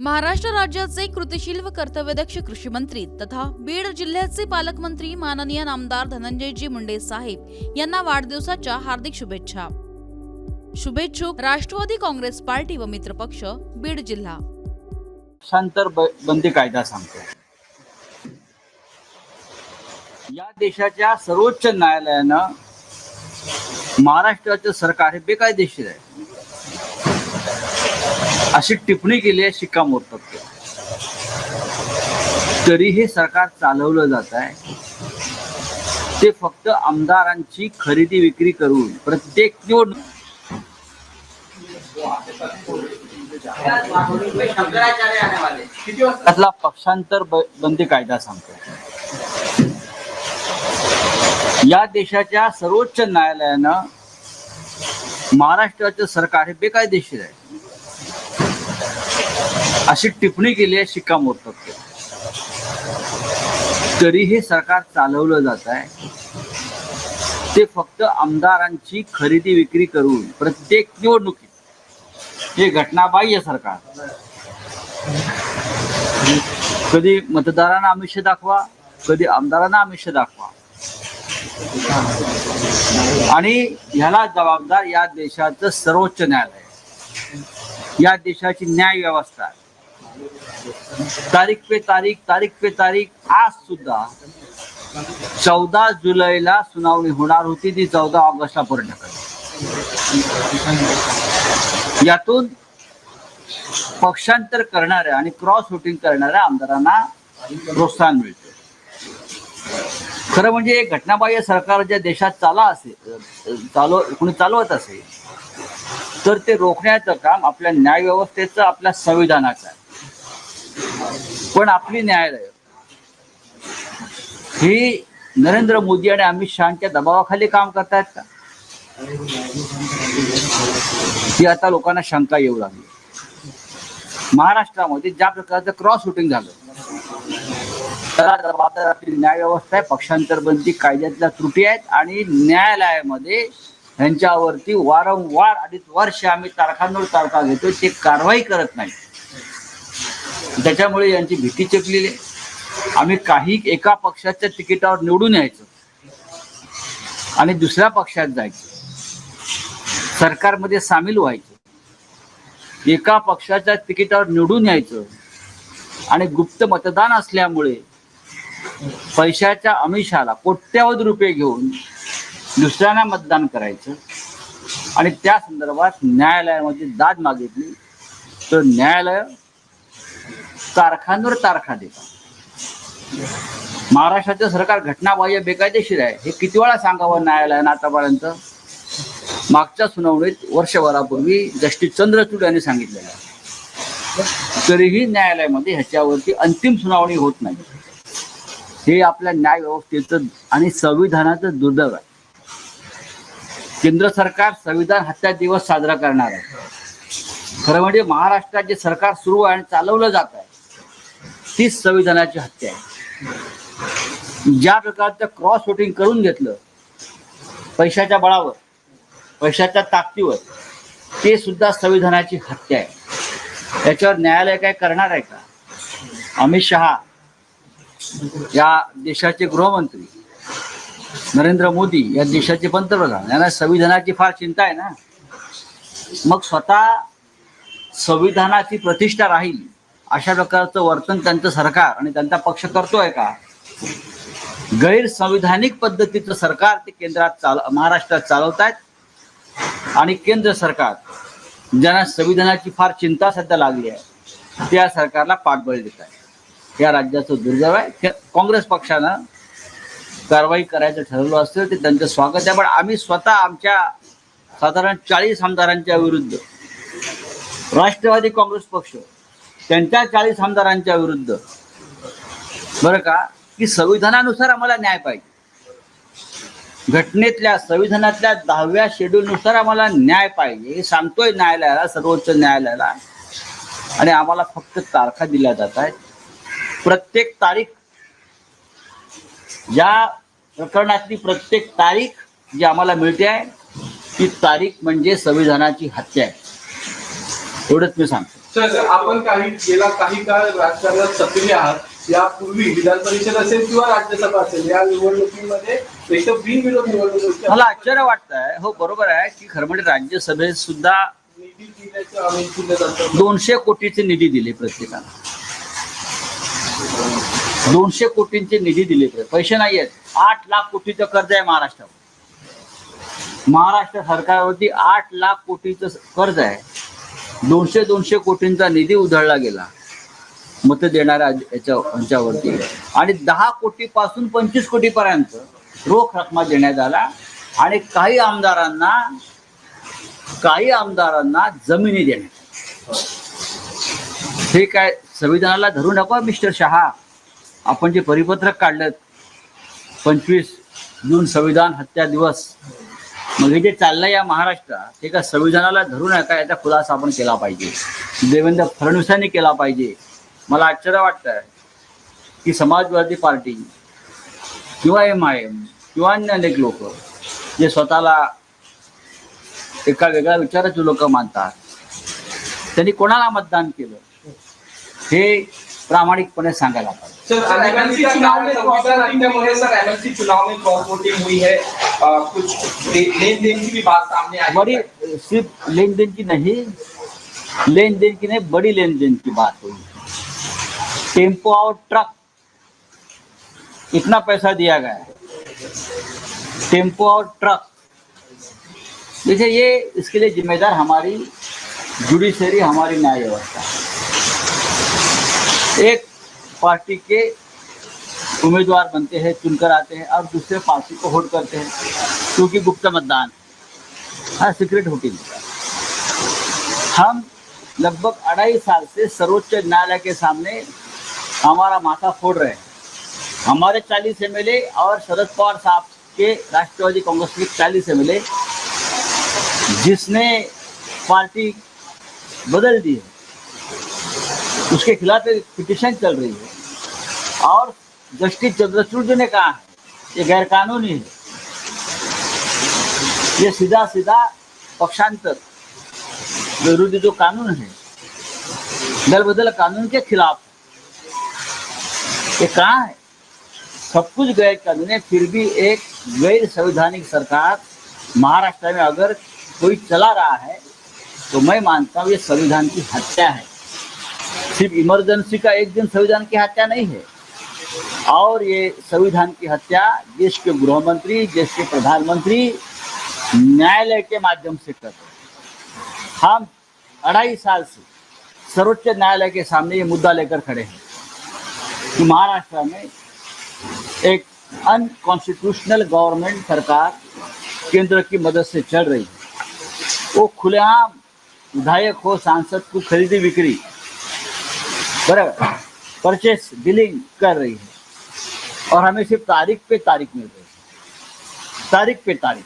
महाराष्ट्र राज्याचे कृतिशील व कर्तव्यदक्ष कृषी मंत्री तथा बीड जिल्ह्याचे पालकमंत्री माननीय नामदार धनंजयजी मुंडे साहेब यांना वाढदिवसाच्या हार्दिक शुभेच्छा. शुभेच्छुक राष्ट्रवादी काँग्रेस पार्टी व मित्रपक्ष बीड जिल्हा. शांतर बंदी कायदा सांगतो. या देशाच्या सर्वोच्च न्यायालयानं महाराष्ट्राचं सरकार हे बेकायदेशीर आहे. अशी टिप्पणी केली आहे शिक्कामोर्तब तरी हे सरकार चालवलं जात आहे. ते फक्त आमदारांची खरेदी विक्री करून प्रत्येक निवडणूक त्यातला पक्षांतर बंदी कायदा सांगतो या देशाच्या सर्वोच्च न्यायालयानं महाराष्ट्राचं सरकार हे बेकायदेशीर आहे. अशी टिप्पणी केली आहे शिक्कामोर्तब तरी हे सरकार चालवलं जात आहे. ते फक्त आमदारांची खरेदी विक्री करून प्रत्येक निवडणुकीत हे घटनाबाह्य सरकार. कधी मतदारांना आमिष दाखवा कधी आमदारांना आमिष दाखवा. आणि ह्याला जबाबदार या देशाचं सर्वोच्च न्यायालय. या देशाची न्याय व्यवस्था आहे. तारीख पे तारीख तारीख पे तारीख आज सुद्धा चौदा जुलैला सुनावणी होणार होती ती चौदा ऑगस्टला पूर्ण करते यातून पक्षांतर करणाऱ्या आणि क्रॉस वोटिंग करणाऱ्या आमदारांना प्रोत्साहन मिळते. खरं म्हणजे एक घटनाबाह्य सरकार ज्या देशात चाला असेल चालू कोणी चालवत असेल तर ते रोखण्याचं काम आपल्या न्याय व्यवस्थेचं आपल्या संविधानाचं आहे. पण आपली न्यायालय. ही नरेंद्र मोदी आणि अमित शहाच्या दबावाखाली काम करतायत का? ती आता लोकांना शंका येऊ लागली. महाराष्ट्रामध्ये ज्या प्रकारचं क्रॉस शूटिंग झालं त्याला जबाबदार आपली न्याय व्यवस्था आहे पक्षांतर बंदी कायद्यातल्या त्रुटी आहेत आणि न्यायालयामध्ये ह्यांच्यावरती वारंवार अडीच वर्ष आम्ही तारखांवर तारखा घेतो ते कारवाई करत नाही त्याच्यामुळे यांची भीती चकलेली आहे. आम्ही काही एका पक्षाच्या तिकिटावर निवडून यायचो. आणि दुसऱ्या पक्षात जायचं. सरकारमध्ये सामील व्हायचं. एका पक्षाच्या तिकिटावर निवडून यायचं. आणि गुप्त मतदान असल्यामुळे पैशाच्या अमिषाला कोट्यावधी रुपये घेऊन दुसऱ्यांना मतदान करायचं. आणि त्या संदर्भात न्यायालयामध्ये दाद मागितली. तर न्यायालय तारखांवर तारखा देतात. महाराष्ट्राचं सरकार घटनाबाह्य बेकायदेशीर आहे. हे किती वेळा सांगावं न्यायालयानं आतापर्यंत मागच्या सुनावणीत वर्षभरापूर्वी जस्टिस चंद्रचूड यांनी सांगितलेलं आहे. तरीही न्यायालयामध्ये ह्याच्यावरती अंतिम सुनावणी होत नाही. हे आपल्या न्याय व्यवस्थेचं आणि संविधानाचं दुर्दैव आहे. केंद्र सरकार संविधान हत्या दिवस साजरा करणार आहे. खरं म्हणजे महाराष्ट्रात जे सरकार सुरू आहे आणि चालवलं जात आहे. तीच संविधानाची हत्या आहे. ज्या प्रकारचं क्रॉस वोटिंग करून घेतलं पैशाच्या बळावर पैशाच्या ताकदीवर ते सुद्धा संविधानाची हत्या आहे. याच्यावर न्यायालय काय करणार आहे का? अमित शहा या देशाचे गृहमंत्री नरेंद्र मोदी या देशाचे पंतप्रधान यांना संविधानाची फार चिंता आहे ना? मग स्वतः संविधानाची प्रतिष्ठा राहील अशा प्रकारचं वर्तन त्यांचं सरकार आणि त्यांचा पक्ष करतोय का? गैरसंविधानिक पद्धतीचं सरकार ते केंद्रात चाल महाराष्ट्रात चालवत आहेत आणि केंद्र सरकार ज्यांना संविधानाची फार चिंता सध्या लागली आहे त्या सरकारला पाठबळ देत आहे या राज्याचं दुर्दैव आहे. काँग्रेस पक्षानं कारवाई करायचं ठरवलं असतं ते त्यांचं स्वागत आहे. पण आम्ही स्वतः आमच्या साधारण चाळीस आमदारांच्या विरुद्ध राष्ट्रवादी काँग्रेस पक्ष त्यांच्या चाळीस आमदारांच्या विरुद्ध. बरं का? की संविधानानुसार आम्हाला न्याय पाहिजे. घटनेतल्या संविधानातल्या दहाव्या शेड्यूलनुसार आम्हाला न्याय पाहिजे हे सांगतोय न्यायालयाला सर्वोच्च न्यायालयाला. आणि आम्हाला फक्त तारखा दिल्या जात आहेत. प्रत्येक तारीख या प्रकरणातली प्रत्येक तारीख जी आम्हाला मिळते आहे ती तारीख म्हणजे संविधानाची हत्या आहे. एवढंच मी सांगतो. सर आपण काही गेला काही काळ राजकारणात सक्रिय आहात. यापूर्वी विधान परिषद असेल किंवा राज्यसभा असेल या निवडणुकीमध्ये बिनविरोध निवडणूक. मला आश्चर्य वाटतंय हो बरोबर आहे की खरं म्हणजे राज्यसभेत सुद्धा निधी दिल्याचं आम्ही दिलं जातं दोनशे कोटीचे निधी दिले प्रत्येकाला. दोनशे कोटींचे निधी दिले पैसे नाही आहेत. आठ लाख कोटीचं कर्ज आहे महाराष्ट्रावर. महाराष्ट्र सरकारवरती आठ लाख कोटीचं कर्ज आहे. दोनशे दोनशे कोटींचा निधी उधळला गेला. मत देणाऱ्या याच्या यांच्यावरती. आणि दहा कोटीपासून पंचवीस कोटीपर्यंत रोख रकमा देण्यात आला. आणि काही आमदारांना काही आमदारांना जमिनी देण्यात हे काय संविधानाला धरू नका मिस्टर शहा. आपण जे परिपत्रक काढलं पंचवीस जून संविधान हत्या दिवस मग हे जे चाललंय या महाराष्ट्रात ते का संविधानाला धरू नका याचा खुलासा आपण केला पाहिजे. देवेंद्र फडणवीसांनी केला पाहिजे. मला आश्चर्य वाटतं की समाजवादी पार्टी किंवा एम आय एम किंवा अन्य अनेक लोक जे स्वतःला एका वेगळ्या विचाराचे लोक मानतात त्यांनी कोणाला मतदान केलं? हे प्रामाणिकपणे सांगायला सर एमएलसी चुनाव में सर एमएलसी चुनाव में क्रॉस वोटिंग हुई है। कुछ लेन देन की भी बात सामने आई बड़ी सिर्फ़ लेन देन की नहीं लेन देन की नहीं बड़ी लेन देन की बात हुई टेंपो और ट्रक इतना पैसा दिया गया है। टेंपो और ट्रक देखिए ये इसके लिए जिम्मेदार हमारी जुडिशरी हमारी न्याय व्यवस्था एक पार्टी के उम्मीदवार बनते हैं, चुनकर आते हैं और दूसरे पार्टी को वोट करते हैं, क्योंकि गुप्त मतदान है हाँ सीक्रेट वोटिंग हम लगभग अढ़ाई साल से सर्वोच्च न्यायालय के सामने हमारा माथा फोड़ रहे हैं। हमारे चालीस एम एल और शरद पवार साहब के राष्ट्रवादी कांग्रेस के चालीस एम जिसने पार्टी बदल दी है। उसके खिलाफ एक पिटिशन चल रही है। और जस्टिस चंद्रचूड़ जी ने कहा है, ये गैर कानूनी है। ये सीधा सीधा पक्षांतर विरोधी जो कानून है दल बदल कानून के खिलाफ ये कहाँ है? सब कुछ गैर कानूनी है, फिर भी एक गैर संवैधानिक सरकार महाराष्ट्र में अगर कोई चला रहा है तो मैं मानता हूँ ये संविधान की हत्या है। सिर्फ़ इमरजेंसी का एक दिन संविधान की हत्या नहीं है। और ये संविधान की हत्या देश के गृह मंत्री देश के प्रधानमंत्री न्यायालय के माध्यम से कर रहे हम अढ़ाई साल से सर्वोच्च न्यायालय के सामने ये मुद्दा लेकर खड़े हैं कि महाराष्ट्र में एक अनकॉन्स्टिट्यूशनल गवर्नमेंट सरकार केंद्र की मदद से चल रही है। वो खुलेआम विधायक हो, सांसद को खरीदी बिक्री बराबर। परचेस डीलिंग कर रही है। और हमें सिर्फ़ तारीख पे तारीख मिल रही है। तारीख पे तारीख।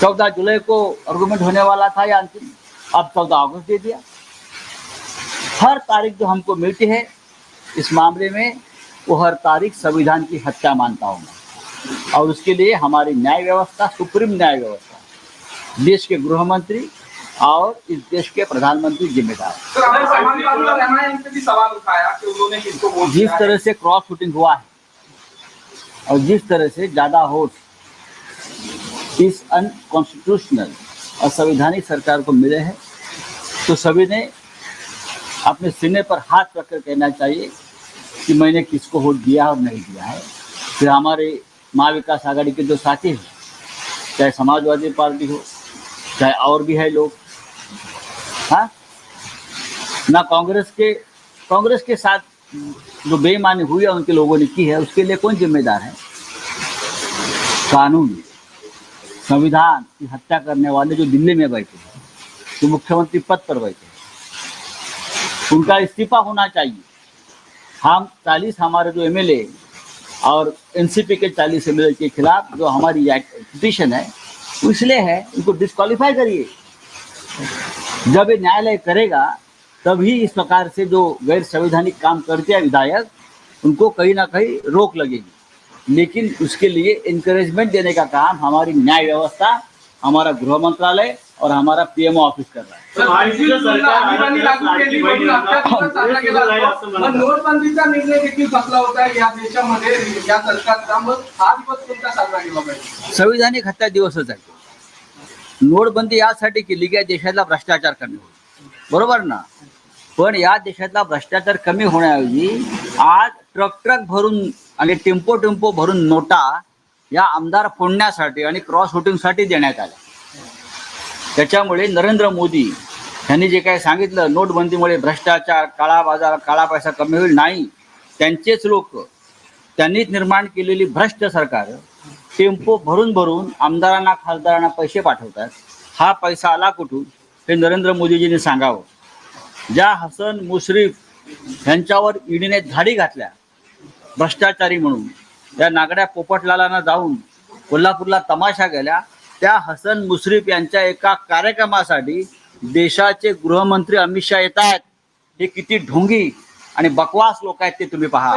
चौदह जुलाई को आर्गूमेंट होने वाला था या अंतिम। अब चौदह अगस्त दे दिया। हर तारीख जो हमको मिलती है, इस मामले में वो हर तारीख संविधान की हत्या मानता हूँ और उसके लिए हमारी न्याय व्यवस्था, सुप्रीम न्याय व्यवस्था, देश के गृह मंत्री और इस देश के प्रधानमंत्री जिम्मेदार। और जिस तरह से क्रॉस शूटिंग हुआ है और जिस तरह से ज़्यादा वोट इस अनकॉन्स्टिट्यूशनल असंवैधानिक सरकार को मिले हैं तो सभी ने अपने सीने पर हाथ रखकर कहना चाहिए कि मैंने किसको वोट दिया और नहीं दिया है। फिर हमारे महा विकास आघाड़ी के जो साथी हैं चाहे समाजवादी पार्टी हो चाहे और भी है लोग हाँ? ना कांग्रेस के कांग्रेस के साथ जो बेईमानी हुई है उनके लोगों ने की है, उसके लिए कौन जिम्मेदार है? कानून, संविधान की हत्या करने वाले जो दिल्ली में बैठे हैं, जो मुख्यमंत्री पद पर बैठे हैं, उनका इस्तीफा होना चाहिए। हम चालीस, हमारे जो एमएलए और एनसीपी के चालीस एमएलए के खिलाफ जो हमारी पिटिशन है, वो इसलिए है उनको डिस्कालीफाई करिए। जब ये न्यायालय करेगा तभी इस प्रकार से जो गैर संवैधानिक काम करते हैं विधायक उनको कहीं ना कहीं रोक लगेगी। लेकिन उसके लिए इंकरेजमेंट देने का काम हमारी न्याय व्यवस्था हमारा गृह मंत्रालय और हमारा पीएमओ ऑफिस कर रहा है। नोटबंदीचा निर्णय देखील कसला होता या देशामध्ये या सरकारचा मग हा दिवस कोणता साजरा केला पाहिजे? संविधानिक हत्या दिवसच आहे. नोटबंदी यासाठी केली की या देशातला भ्रष्टाचार कमी होईल. बरोबर ना? पण या देशातला भ्रष्टाचार कमी होण्याऐवजी आज ट्रक ट्रक भरून आणि टेम्पो टेम्पो भरून नोटा या आमदार फोडण्यासाठी आणि क्रॉस वोटिंगसाठी देण्यात आल्या. त्याच्यामुळे नरेंद्र मोदी यांनी जे काही सांगितलं नोटबंदीमुळे भ्रष्टाचार काळा बाजार काळा पैसा कमी होईल नाही. त्यांचेच लोक त्यांनीच निर्माण केलेली भ्रष्ट सरकार टेम्पो भरून भरून आमदारांना खासदारांना पैसे पाठवतात. हा पैसा आला कुठून? हे नरेंद्र मोदीजींनी सांगावं. ज्या हसन मुश्रीफ यांच्यावर ईडीने धाडी घातल्या भ्रष्टाचारी म्हणून त्या नागड्या पोपटलालांना जाऊन कोल्हापूरला तमाशा गेल्या त्या हसन मुश्रीफ यांच्या एका कार्यक्रमासाठी देशाचे गृहमंत्री अमित शहा येत आहेत हे किती ढोंगी आणि बकवास लोक आहेत ते तुम्ही पहा.